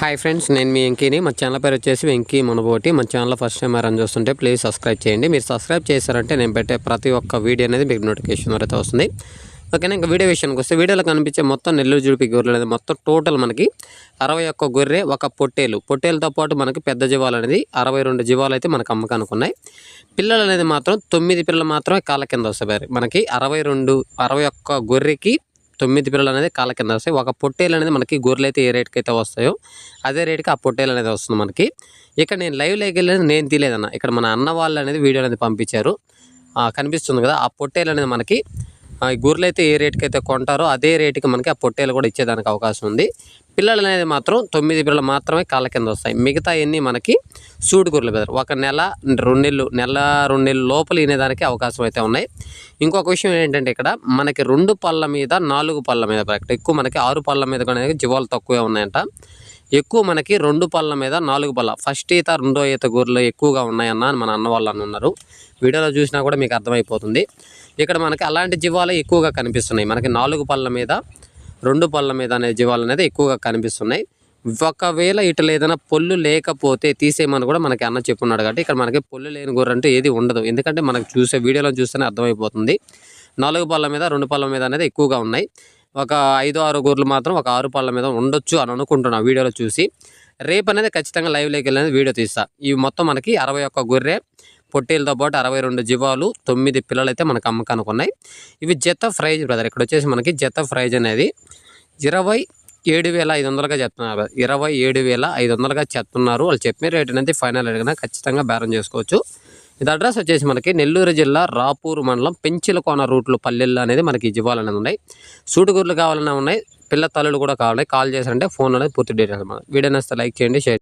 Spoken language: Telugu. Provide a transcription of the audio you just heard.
హాయ్ ఫ్రెండ్స్ నేను మీ వెంకీని. మా ఛానల్ పేరు వచ్చేసి వెంకీ మనబోటి. మా ఛానల్ ఫస్ట్ టైం రన్ చూస్తుంటే ప్లీజ్ సబ్స్క్రైబ్ చేయండి. మీరు సబ్స్క్రైబ్ చేశారంటే నేను పెట్టే ప్రతి ఒక్క వీడియో అనేది మీకు నోటిఫికేషన్ అయితే వస్తుంది. ఓకేనా ఇంకా వీడియో విషయానికి వస్తే వీడియోలో కనిపించే మొత్తం నెల్లూరు జుడిపి గొర్రెలు అనేది మొత్తం టోటల్ మనకి అరవై ఒక్క గొర్రె ఒక పొట్టేలు. పొట్టేలతో పాటు మనకి పెద్ద జీవాలు అనేది అరవై రెండు జీవాలు అయితే మనకు అమ్మకానికి ఉన్నాయి. పిల్లలు అనేది మాత్రం తొమ్మిది పిల్లలు మాత్రమే కాళ్ళ కింద వస్తాయి. మనకి అరవై రెండు అరవై ఒక్క గొర్రెకి తొమ్మిది పిల్లలు అనేది కాళ్ళ కింద వస్తాయి. ఒక పొట్టేలు అనేది మనకి గొర్రెలు అయితే ఏ రేట్కి అయితే వస్తాయో అదే రేట్కి ఆ పొట్టేలు అనేది వస్తుంది మనకి. ఇక్కడ నేను లైవ్ లేక వెళ్ళేది నేను తీయలేదన్న. ఇక్కడ మన అన్న వాళ్ళు అనేది వీడియో అనేది పంపించారు. కనిపిస్తుంది కదా ఆ పొట్టేలు అనేది మనకి ఈ అయితే ఏ రేట్కి అయితే కొంటారో అదే రేటుకి మనకి ఆ పొట్టేలు కూడా ఇచ్చేదానికి అవకాశం ఉంది. పిల్లలు అనేది మాత్రం తొమ్మిది పిల్లలు మాత్రమే కాళ్ళ కింద వస్తాయి. మిగతా ఎన్ని మనకి సూడు గొర్రెలు బెదర్. ఒక నెల రెండు నెలలు నెల రెండు నెలలు లోపల ఇనేదానికి అవకాశం అయితే ఉన్నాయి. ఇంకొక విషయం ఏంటంటే ఇక్కడ మనకి రెండు పళ్ళ మీద నాలుగు పళ్ళ మీద కరెక్ట్ ఎక్కువ మనకి ఆరు పళ్ళ మీద కూడా జీవాలు తక్కువే ఉన్నాయంట. ఎక్కువ మనకి రెండు పళ్ళ మీద నాలుగు పళ్ళ. ఫస్ట్ ఈత రెండో ఈత గొర్రెలు ఎక్కువగా ఉన్నాయన్న అని మన అన్న వాళ్ళు అన్నారు. వీడియోలో చూసినా కూడా మీకు అర్థమైపోతుంది. ఇక్కడ మనకి అలాంటి జీవాలు ఎక్కువగా కనిపిస్తున్నాయి. మనకి నాలుగు పళ్ళ మీద రెండు పళ్ళ మీద అనే జీవాలు అనేది ఎక్కువగా కనిపిస్తున్నాయి. ఒకవేళ ఇట్లా ఏదైనా పొల్లు లేకపోతే తీసేయమని కూడా మనకి అన్న చెప్పున్నాడు కాబట్టి ఇక్కడ మనకి పొల్లు లేని గొర్రె అంటే ఏది ఉండదు. ఎందుకంటే మనకు చూసే వీడియోలో చూస్తేనే అర్థమైపోతుంది. నాలుగు పళ్ళ మీద రెండు పళ్ళ మీద అనేది ఎక్కువగా ఉన్నాయి. ఒక ఐదు ఆరు గొర్రెలు మాత్రం ఒక ఆరు పళ్ళ మీద ఉండొచ్చు అని అనుకుంటున్నా వీడియోలో చూసి. రేపు అనేది ఖచ్చితంగా లైవ్లోకి వెళ్ళి వీడియో తీస్తా. ఇవి మొత్తం మనకి అరవై ఒక్క గొర్రె పొట్టేలతో పాటు అరవై రెండు జీవాలు తొమ్మిది పిల్లలు అయితే మనకు అమ్మకానికి ఉన్నాయి. ఇవి జత ఫ్రైజ్ బ్రదర్ ఇక్కడ వచ్చేసి మనకి జత ఫ్రైజ్ అనేది ఇరవై ఏడు వేల ఐదు వందలుగా చెప్తున్నారు. ఇరవై ఏడు వేల ఐదు వందలుగా చెప్తున్నారు. వాళ్ళు చెప్పిన రేట్ అనేది ఫైనల్ అడిగినా ఖచ్చితంగా బేరం చేసుకోవచ్చు. ఇది అడ్రస్ వచ్చేసి మనకి నెల్లూరు జిల్లా రాపూర్ మండలం పెంచిలకోన రూట్లో పల్లెల్లో అనేది మనకి జివ్వాలనేది ఉన్నాయి. సూటుగుర్లు కావాలన్నా ఉన్నాయి. పిల్ల తల్లులు కూడా కావాలి. కాల్ చేశారంటే ఫోన్ అనేది పూర్తి డీటెయిల్స్ వీడియో నేస్తే లైక్ చేయండి షేర్